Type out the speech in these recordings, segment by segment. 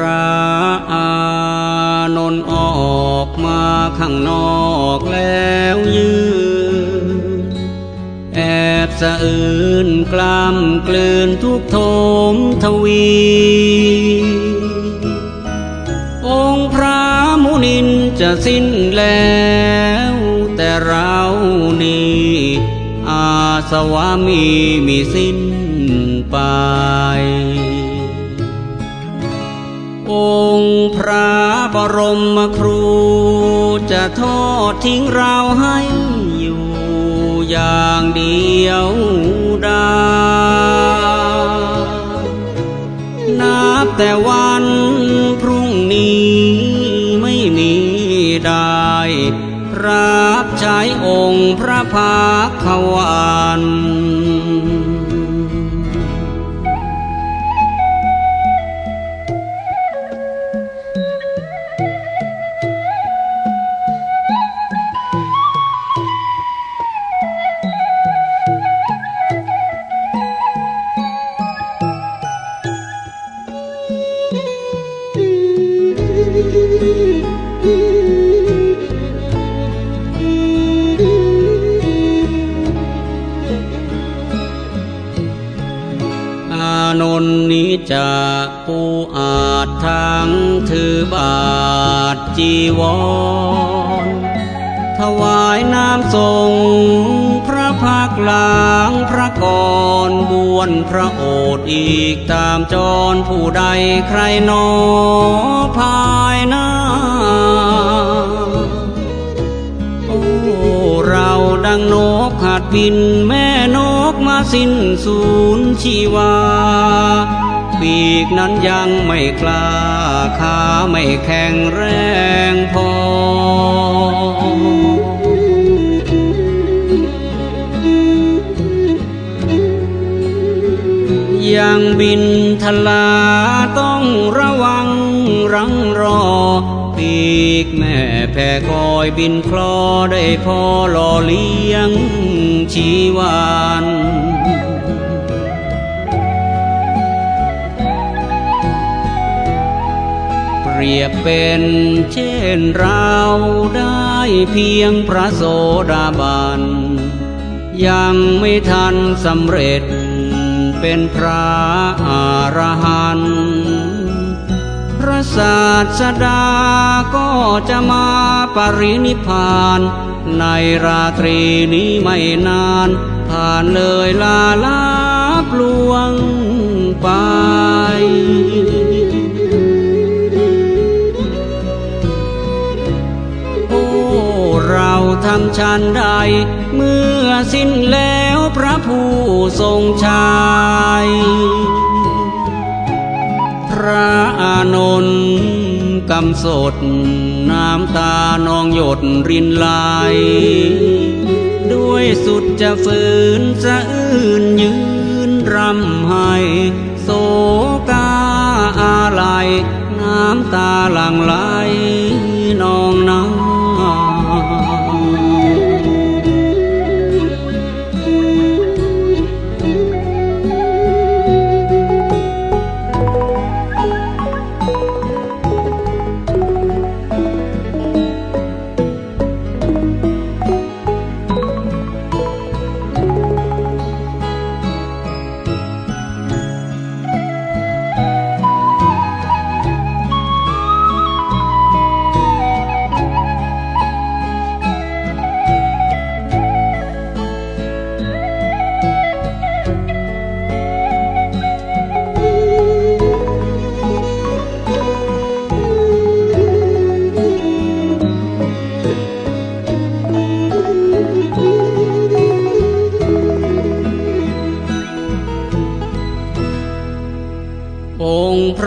ระอานนออกมาข้างนอกแล้วยืน แอบสะอื่นกล้ำกลืนทุกโทมทวี องค์พระมุนินจะสิ้นแล้ว แต่เรานี้อาสวามีมีสิ้นไป ระบรมครู จะทอดทิ้งเราให้อยู่อย่างเดียวดายนับแต่วันพรุ่งนี้ไม่มีได้ รับใช้องค์พระภา นนนี้จะปูอาจทางถือบาทจีวร ถวายน้ำทรงพระพักหลังพระกรบวนพระโอษฐ์อีกตามจรผู้ใดใครนอภายหน้าโอ้เราดังนกขาดบินแม่ สิ้นสูญชีวา ปีกนั้นยังไม่กล้าขาไม่แข็งแรงพอ ยังบินทลาต้องระวังรังรอปีกแม่แผ่คอยบินคลอได้พอหล่อเลี้ยงชีวา รียบเป็นเช่นเราได้เพียงพระโสดาบัน ยังไม่ทันสำเร็จเป็นพระอรหันต์พระศาสดาก็จะมาปรินิพพาน ในราตรีนี้ไม่นาน ผ่านเลยลาลาบลวงไป เราทำชันใด เมื่อสิ้นแล้วพระผู้ทรงชาย พระอานนท์กำสดน้ำตานองหยดรินไหลด้วยสุดจะฝืนสะอื้นยืนรำไห้โศกาอาลัยน้ำตาหลั่งไหล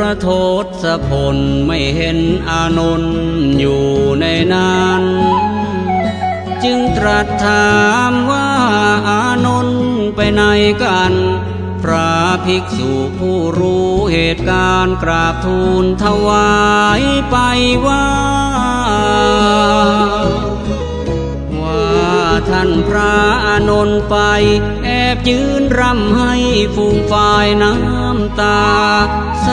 องค์พระโทศพลไม่เห็นอานนท์อยู่ในนั้น จึงตรัสถามว่าอานนท์ไปไหนกัน พระภิกษุผู้รู้เหตุการณ์กราบทูลถวายไปว่าว่าท่านพระอานนท์ไป แอบยืนรำให้ฟูงฝ่ายน้ำตาเศ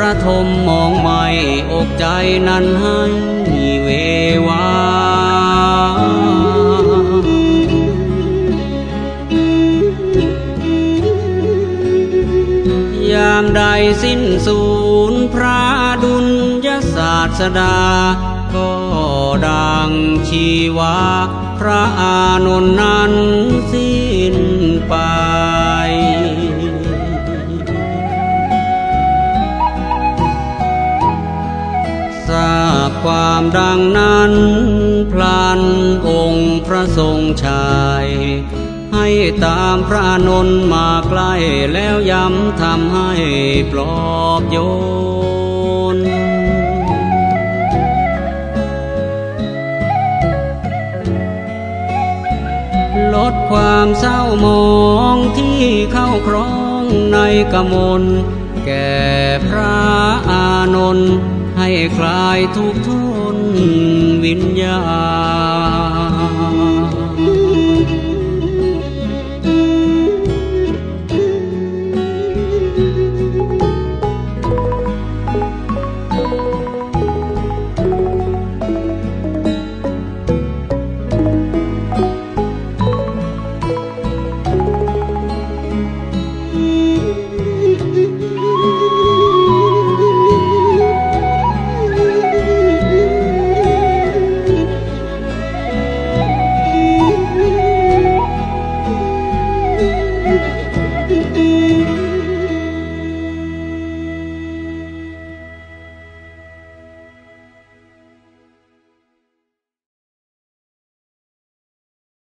ระทมมองไม่อกใจนั้นให้เววายามใดสิ้นสูญพระดุลยศาสดา ก็ดังชีวา พระอานนท์นั้นสิ้นไป ความดังนั้น พลันองค์พระทรงชาย ให้ตามพระนนมาใกล้แล้วย้ำทำให้ปลอบโยนลดความเศร้ามองที่เข้าครองในกมลแก่พระอานนท์ ให้คลายทุกข์ทนวิญญาณ